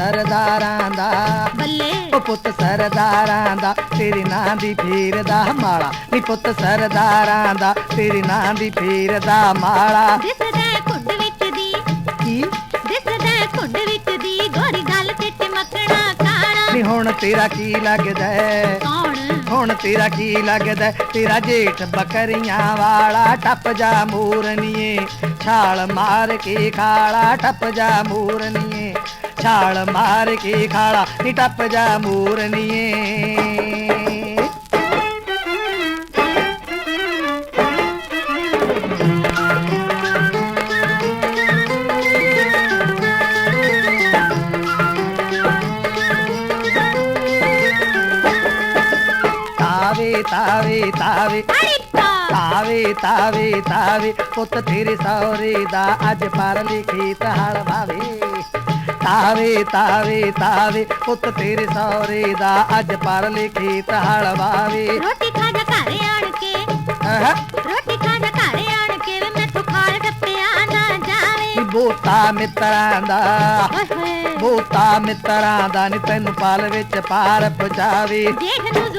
ਸਰਦਾਰਾਂ ਦਾ। ਬੱਲੇ। ਉਹ ਪੁੱਤ ਸਰਦਾਰਾਂ ਦਾ ਤੇਰੇ ਨਾਂ ਦੀ ਫੇਰ ਦਾ ਮਾਲਾ। ਨੀ ਪੁੱਤ ਸਰਦਾਰਾਂ ਦਾ ਤੇਰੇ ਨਾਂ ਦੀ ਫੇਰ ਦਾ ਮਾਲਾ। ਦਿਸਦਾ ਕੁੰਡ ਵਿੱਚ ਦੀ। ਕੀ? ਦਿਸਦਾ ਕੁੰਡ ਵਿੱਚ ਦੀ। ਗੋਰੀ ਗੱਲ ਤੇ ਟਮਕਣਾ ਕਾਣਾ ਨੀ ਹੁਣ ਤੇਰਾ ਕੀ ਲੱਗਦਾ? ਕੌਣ? ਹੁਣ ਤੇਰਾ ਕੀ ਲੱਗਦਾ? ਤੇਰਾ ਜੇਠ ਬੱਕਰੀਆਂ ਵਾਲਾ ਟੱਪ ਜਾ ਮੂਰਨੀਏ। ਛਾਲ ਮਾਰ ਕੇ ਖਾਲਾ ਟੱਪ ਜਾ ਮੂਰਨੀਏ। ਛਾਲ ਮਾਰ ਕੇ ਖਾਲਾ ਨੀ ਟੱਪ ਜਾ ਮੂਰਨੀਏ ਤਾਵੇ ਤਾਵੇ ਤਾਵੇ ਅੜਿੱਪਾ ਤਾਵੇ ਤਾਵੇ ਤਾਵੇ ਪੁੱਤ ਤੇਰੇ ਸਹੁਰੇ ਦਾ ਅੱਜ ਪਰ ਲਿਖੀਤ ਹਲ ਭਾਵੇ ਤਾਵੇ ਤਾਵੇ ਤਾਵੇ ਪੁੱਤ ਤੇਰੇ ਸਹੁਰੇ ਦਾ ਅੱਜ ਪਰ ਲਿਖੀਤ ਹਲ ਭਾਵੇ ਰੋਟੀ ਖਾ ਜਾ ਘਰੇ ਆਣ ਕੇ। ਰੋਟੀ ਖਾ ਜਾ ਘਰੇ ਆਣ ਕੇ ਵੇ ਮੈਥੋਂ ਖਾਲ ਟੱਪਿਆ ਨਾ ਜਾਵੇ। ਬੋਤਾ ਮਿੱਤਰਾਂ ਦਾ ਬੋਤਾ ਮਿੱਤਰਾਂ ਦਾ ਨੀ ਤੈਨੂੰ ਪਾਲ ਵਿੱਚ ਪਾਰ ਪਹੁੰਚਾਵੇ। ਦੇਖ ਨੂੰ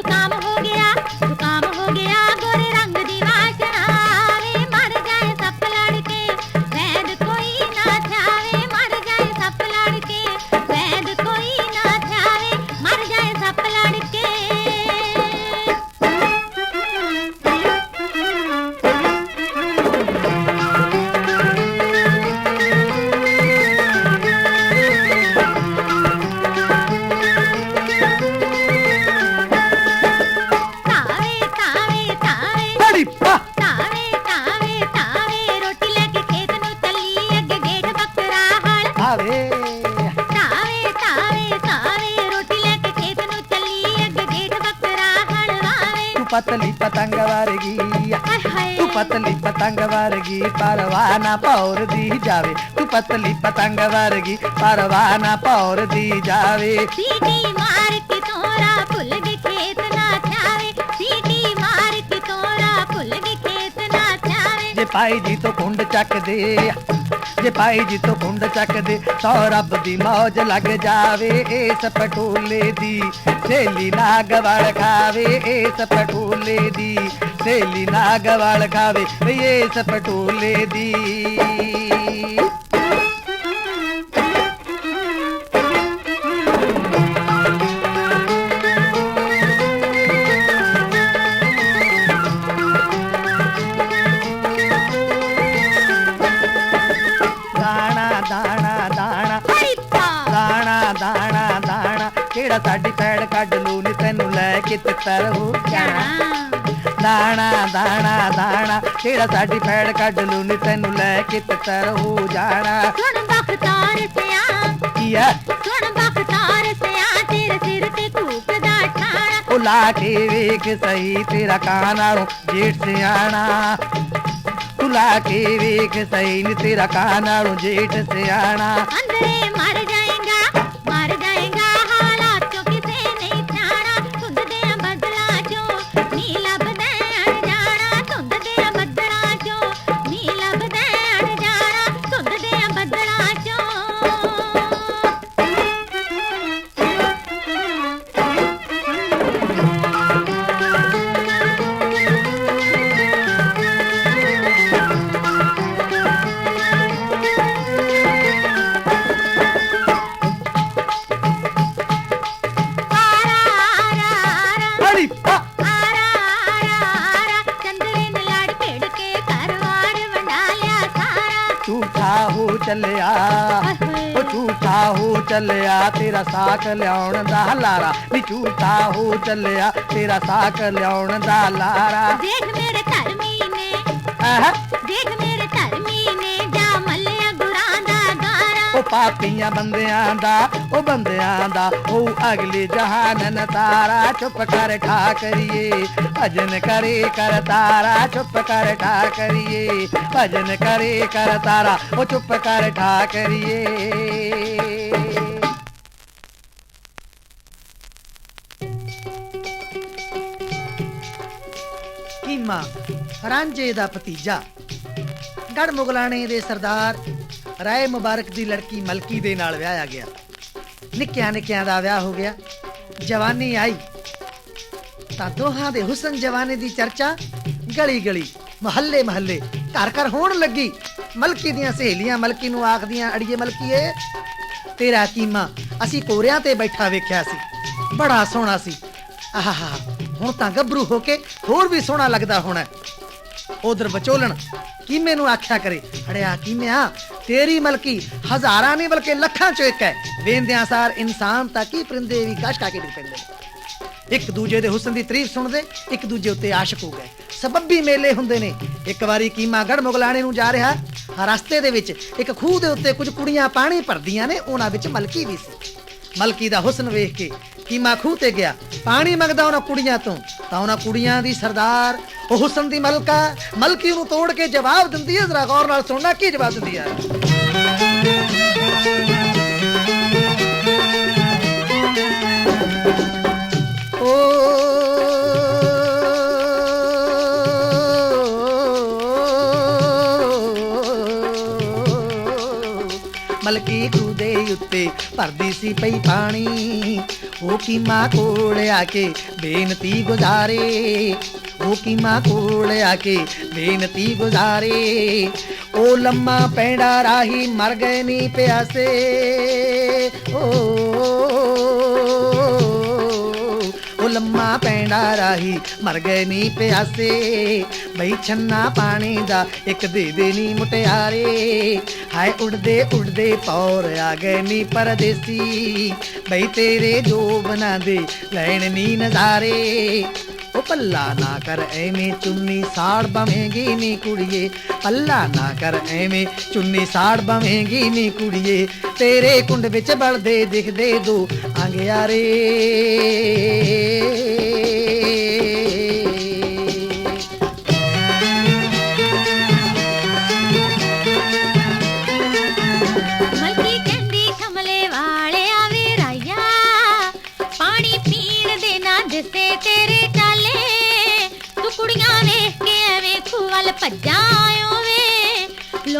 ਤੂੰ ਪਤਲੀ ਪਤੰਗ ਵਰਗੀ ਹਾਏ ਹਾਏ ਤੂੰ ਪਤਲੀ ਪਤੰਗ ਵਰਗੀ ਪਰਵਾਨਾ ਪੌਰਦੀ ਜਾਵੇ ਤੂੰ ਪਤਲੀ ਪਤੰਗ ਵਰਗੀ ਪਰਵਾਨਾ ਪੌਰਦੀ ਜਾਵੇ ਸੀਟੀ ਮਾਰ ਕੇ ਤੋਰਾ ਭੁੱਲ ਗਏ ਖੇਤ ਨਾ ਥਾਵੇ ਸੀਟੀ ਮਾਰ ਕੇ ਤੋਰਾ ਭੁੱਲ ਗਏ ਖੇਤ ਨਾ ਥਾਵੇ ਜੇ ਪਾਈ ਜੀ ਤੋਂ ਕੁੰਡ ਚੱਕਦੇ ਜੇ ਪਾਈ ਜੀ ਤੋਂ ਕੁੰਡ ਚੱਕਦੇ ਸੋ ਰੱਬ ਦੀ ਮੌਜ ਲੱਗ ਜਾਵੇ। ਇਸ ਪਟੋਲੇ ਦੀ ਸੇਲੀ ਨਾਗ ਵਲ ਖਾਵੇ। ਇਸ ਪਟੋਲੇ ਦੀ ਸੇਲੀ ਨਾਗ ਵਲ ਖਾਵੇ। ਇਸ ਪਟੋਲੇ ਦੀ ਕਿਹੜਾ ਸਾਡੀ ਪੈੜ ਕੱਢ ਲੂ ਨੀ ਤੈਨੂੰ ਲੈ ਕੇ ਤਿੱਤਰ ਹੋ ਜਾਣਾ। ਦਾਣਾ ਦਾਣਾ ਦਾਣਾ। ਕਿਹੜਾ ਸਾਡੀ ਪੈੜ ਕੱਢ ਲੂ ਨੀ ਤੈਨੂੰ ਲੈ ਕੇ ਤਿੱਤਰ ਹੋ ਜਾਣਾ। ਸੁਣ ਬਖਤਾਰ ਸਿਆ। ਕੀ ਹੈ ਸੁਣ ਬਖਤਾਰ ਸਿਆ। ਤੇਰੇ ਸਿਰ ਤੇ ਕੂਕਦਾ ਠਾਣਾ। ਉਹ ਲਾ ਕੇ ਵੇਖ ਸਹੀ ਤੇਰਾ ਕਾਂ ਨਾਲੋਂ ਜੇਠ ਸਿਆਣਾ। ਤੂੰ ਲਾ ਕੇ ਵੇਖ ਸਹੀ ਨੀ ਤੇਰਾ ਕਾਂ ਨਾਲੋਂ ਜੇਠ ਸਿਆਣਾ। ਚੱਲਿਆ ਤੇਰਾ ਸਾਕ ਲਿਆਉਣ ਦਾ ਲਾਰਾ। ਨੀ ਝੂਠਾ ਹੋ ਚੱਲਿਆ ਤੇਰਾ ਸਾਕ ਲਿਆਉਣ ਦਾ ਲਾਰਾ। ਦੇਖ ਮੇਰੇ ਧਰਮੀ ਨੇ ਆਹ ਪਾਪੀਆਂ ਬੰਦਿਆਂ ਦਾ, ਉਹ ਬੰਦਿਆਂ ਦਾ। ਉਹ ਅਗਲੇ ਜਹਾਨ ਤਾਰਾ ਚੁੱਪ ਕਰ ਠਾ ਕਰੀਏ। ਭਜਨ ਕਰੇ ਕਰ ਤਾਰਾ, ਚੁੱਪ ਕਰ ਠਾ ਕਰੀਏ। ਭਜਨ ਕਰੇ ਕਰ ਤਾਰਾ, ਉਹ ਚੁੱਪ ਕਰ ਠਾ ਕਰੀਏ। ਕੀਮਾ, ਰਾਂਝੇ ਦਾ ਭਤੀਜਾ। ਗੜ ਮੁਗਲਾਣੇ ਦੇ ਸਰਦਾਰ ਰਾਏ ਮੁਬਾਰਕ ਦੀ ਲੜਕੀ ਮਲਕੀ ਦੇ ਨਾਲ ਵਿਆਹਿਆ ਗਿਆ। ਨਿੱਕਿਆਂ ਨਿੱਕਿਆਂ ਦਾ ਵਿਆਹ ਹੋ ਗਿਆ। ਜਵਾਨੀ ਆਈ। ਤਾਂ ਦੋਹਾਂ ਦੇ ਹੁਸਨ ਜਵਾਨੀ ਦੀ ਚਰਚਾ ਗਲੀ ਗਲੀ ਮਹੱਲੇ ਮਹੱਲੇ ਘਰ ਘਰ ਹੋਣ ਲੱਗੀ। ਮਲਕੀ ਦੀਆਂ ਸਹੇਲੀਆਂ ਮਲਕੀ ਨੂੰ ਆਖਦੀਆਂ, ਅੜੀਏ ਮਲਕੀਏ, ਤੇਰਾ ਕੀਮਾ ਅਸੀਂ ਕੋਰਿਆਂ ਤੇ ਬੈਠਾ ਵੇਖਿਆ ਸੀ। ਬੜਾ ਸੋਹਣਾ ਸੀ। ਆਹਾ ਹੁਣ ਤਾਂ ਗੱਭਰੂ ਹੋ ਕੇ ਹੋਰ ਵੀ ਸੋਹਣਾ ਲੱਗਦਾ ਹੋਣਾ ਉਧਰ ਵਿਚੋਲਣ। ਕੀਮੇ ਨੂੰ ਆਖਿਆ ਕਰੇ, ਅੜਿਆ ਕੀਮਿਆ, ਤੇਰੀ ਮਲਕੀ ਹਜ਼ਾਰਾਂ ਨਹੀਂ ਬਲਕਿ ਲੱਖਾਂ ਚੋਂ ਇੱਕ ਹੈ। ਵੇਂਦਿਆਂ ਸਾਰ ਇਨਸਾਨ ਤਾਂ ਕੀ ਪਰਿੰਦੇ ਵੀ ਕਾਸ਼ ਕੇ ਡਿੱਗ ਪੈਂਦੇ ਇੱਕ ਦੂਜੇ ਦੇ ਹੁਸਨ ਦੀ ਤਾਰੀਫ ਸੁਣਦੇ, ਇੱਕ ਦੂਜੇ ਉੱਤੇ ਆਸ਼ਿਕ ਹੋ ਗਏ। ਸਬੱਬੀ ਮੇਲੇ ਹੁੰਦੇ ਨੇ। ਇੱਕ ਵਾਰੀ ਕੀਮਾ ਗੜ ਮੁਗਲਾਣੇ ਨੂੰ ਜਾ ਰਿਹਾ। ਰਸਤੇ ਦੇ ਵਿੱਚ ਇੱਕ ਖੂਹ ਦੇ ਉੱਤੇ ਕੁਝ ਕੁੜੀਆਂ ਪਾਣੀ ਭਰਦੀਆਂ ਨੇ, ਉਹਨਾਂ ਵਿੱਚ ਮਲਕੀ ਵੀ ਸੀ। ਮਲਕੀ ਦਾ ਹੁਸਨ ਵੇਖ ਕੇ ਕੀਮਾ ਖੂਹ ਤੇ ਗਿਆ? ਪਾਣੀ ਮੰਗਦਾ ਉਹਨਾਂ ਕੁੜੀਆਂ ਤੋਂ। ਤਾਂ ਉਹਨਾਂ ਕੁੜੀਆਂ ਦੀ ਸਰਦਾਰ ਉਹ ਹੁਸਨ ਦੀ ਮਲਕਾ, ਮਲਕੀ ਨੂੰ ਤੋੜ ਕੇ ਜਵਾਬ ਦਿੰਦੀ ਹੈ। ਜ਼ਰਾ ਗੌਰ ਨਾਲ ਸੁਣਨਾ ਕੀ ਜਵਾਬ ਦਿੰਦੀ ਹੈ। ਮਲਕੀ ਖੂਹ ਦੇ ਉੱਤੇ ਭਰਦੀ ਸੀ ਪਈ ਪਾਣੀ। ਉਹ ਕੀਮਾ ਕੋਲ ਆ ਕੇ ਬੇਨਤੀ ਗੁਜ਼ਾਰੇ ਉਹ ਕੀਮਾ ਕੋਲ ਆ ਕੇ ਬੇਨਤੀ ਗੁਜ਼ਾਰੇ। ਓ ਲੰਮਾ ਪੈਂਡਾ ਰਾਹੀ ਮਰ ਗਏ ਨੀ ਪਿਆਸੇ, ਓ ਲੰਮਾ ਪੈਂਡਾ ਰਾਹੀ, ਮਰ ਗਏ ਨੀ ਪਿਆਸੇ। ਬਈ ਛੰਨਾ ਪਾਣੀ ਦਾ ਇੱਕ ਦੇ ਦੇ ਨੀ ਮੁਟਿਆਰੇ। ਹਾਏ ਉੜਦੇ ਉੜਦੇ ਪੌਰ ਆ ਗਏ ਨੀ ਪਰਦੇਸੀ। ਬਈ ਤੇਰੇ ਜੋ ਬਣਾ ਦੇ ਲੈਣ ਨੀ ਨਜ਼ਾਰੇ। ਉਹ ਪੱਲਾ ਨਾ ਕਰ ਐਵੇਂ ਚੁੰਨੀ ਸਾੜ ਬਵੇਂਗੀ ਨੀ ਕੁੜੀਏ ਪੱਲਾ ਨਾ ਕਰ ਐਵੇਂ ਚੁੰਨੀ ਸਾੜ ਬਵੇਂਗੀ ਨੀ ਕੁੜੀਏ ਤੇਰੇ ਕੁੰਡ ਵਿੱਚ ਬਲਦੇ ਦਿਖਦੇ ਦੋ ਅੰਗਿਆਰੇ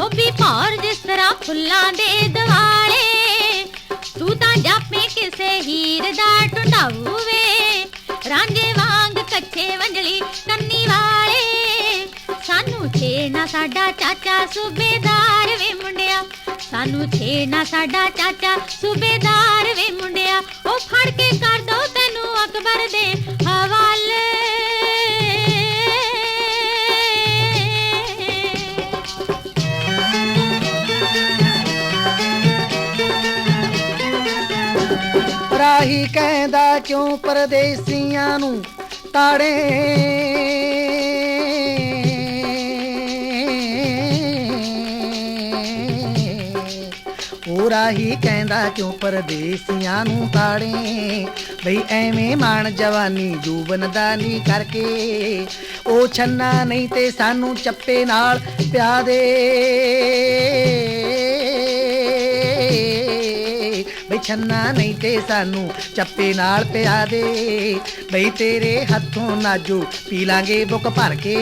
ਲੋਭੀ ਭੌਰ ਜਿਸ ਤਰ੍ਹਾਂ ਫੁੱਲਾਂ ਦੇ ਦਿਵਾਲੇ ਤੂੰ ਤਾਂ ਜਾਪੇ ਕਿਸੇ ਹੀਰ ਦਾ ਟੁੰਡਾਊ ਵੇ ਰਾਂਝੇ ਵਾਂਗ ਕੱਚੇ ਵੰਜਲੀ ਕੰਨੀ ਵਾਲੇ। ਸਾਨੂੰ ਛੇੜਨਾ ਸਾਡਾ ਚਾਚਾ ਸੂਬੇਦਾਰ ਵੇ ਮੁੰਡਿਆ। ਸਾਨੂੰ ਛੇੜਨਾ ਸਾਡਾ ਚਾਚਾ ਸੂਬੇਦਾਰ ਵੇ ਮੁੰਡਿਆ। ਉਹ ਫੜ ਕੇ ਕਰ ਦੋ ਤੈਨੂੰ ਅਕਬਰ ਦੇ ਹਵਾਲੇ। ਰਾਹੀ ਕਹਿੰਦਾ ਕਿਉਂ ਪਰਦੇਸੀਆਂ ਨੂੰ ਤਾੜੇ? ਉਹ ਰਾਹੀ ਕਹਿੰਦਾ ਕਿਉਂ ਪਰਦੇਸੀਆਂ ਨੂੰ ਤਾੜੇ? ਬਈ ਐਵੇਂ ਮਾਣ ਜਵਾਨੀ ਜੂਬਨ ਦਾ ਨਹੀਂ ਕਰਕੇ ਉਹ ਛੰਨਾ ਨਹੀਂ ਤੇ ਸਾਨੂੰ ਚੱਪੇ ਨਾਲ ਪਿਆ ਦੇ। ਛੰਨਾ ਨਹੀਂ ਤੇ ਸਾਨੂੰ ਚੱਪੇ ਨਾਲ ਪਿਆ ਦੇ। ਬਈ ਤੇਰੇ ਹੱਥੋਂ ਨਾਜੂ ਪੀ ਲਾਂਗੇ ਬੁੱਕ ਭਰ ਕੇ।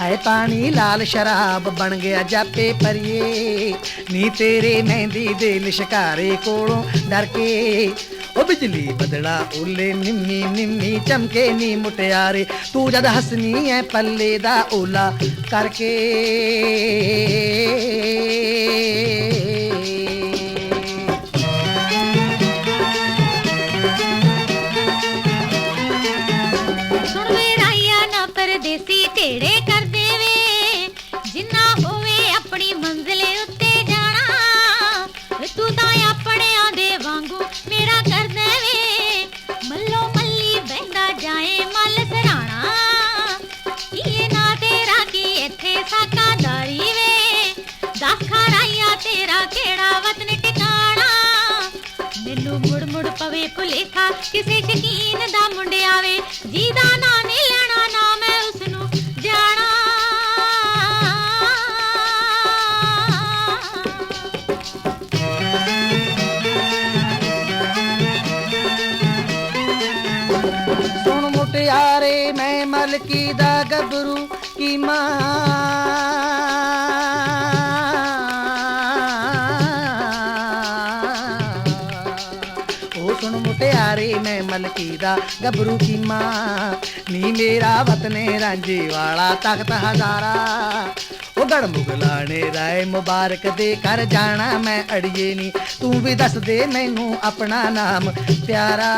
ਹਾਏ ਪਾਣੀ ਲਾਲ ਸ਼ਰਾਬ ਬਣ ਗਿਆ ਜਾਪੇ ਪਰਿਏ ਨੀ ਤੇਰੇ ਮਹਿੰਦੀ ਦੇ ਲਿਸ਼ਕਾਰੇ ਕੋਲੋਂ ਡਰ ਕੇ। ਉਹ ਬਿਜਲੀ ਬਦਲਾ ਓਲੇ ਨਿੰਮੀ ਨਿੰਮੀ ਚਮਕੇ ਨੀ ਮੁਟਿਆਰੇ ਤੂੰ ਜਦ ਹਸਨੀ ਐ ਪੱਲੇ ਦਾ ਓਲਾ ਕਰਕੇ। ਕਿਹੜਾ ਵਤਨ ਟਿਕਾਣਾ? ਮੈਨੂੰ ਮੁੜ ਮੁੜ ਪਵੇ ਭੁਲੇਖਾ, ਕਿਸੇ ਸ਼ਕੀਨ ਦਾ ਮੁੰਡਿਆ ਵੇ ਜਿਹਦਾ ਨਾਂ ਨਹੀਂ ਲੈਣਾ, ਨਾ ਮੈਂ ਉਸ ਨੂੰ ਜਾਣਾ। ਸੁਣ ਮੁਟਿਆਰੇ, ਮੈਂ ਮਲਕੀ ਦਾ ਗੱਭਰੂ, ਕੀ ਮਾਂ? ਮੁਟਿਆਰੇ ਮੈਂ ਮਲਕੀ ਦਾ ਗੱਭਰੂ ਕੀ ਮਾਂ। ਨੀ ਮੇਰਾ ਵਤਨੇ ਰਾਂਝੇ ਵਾਲਾ ਤਖਤ ਹਜ਼ਾਰਾ। ਉਹ ਗੜ ਮੁਗਲਾਣੇ ਰਾਏ ਮੁਬਾਰਕ ਦੇ ਕਰ ਜਾਣਾ, ਮੈਂ ਅੜੀਏ ਨੀ, ਤੂੰ ਵੀ ਦੱਸ ਦੇ ਮੈਨੂੰ ਆਪਣਾ ਨਾਮ, ਪਿਆਰਾ।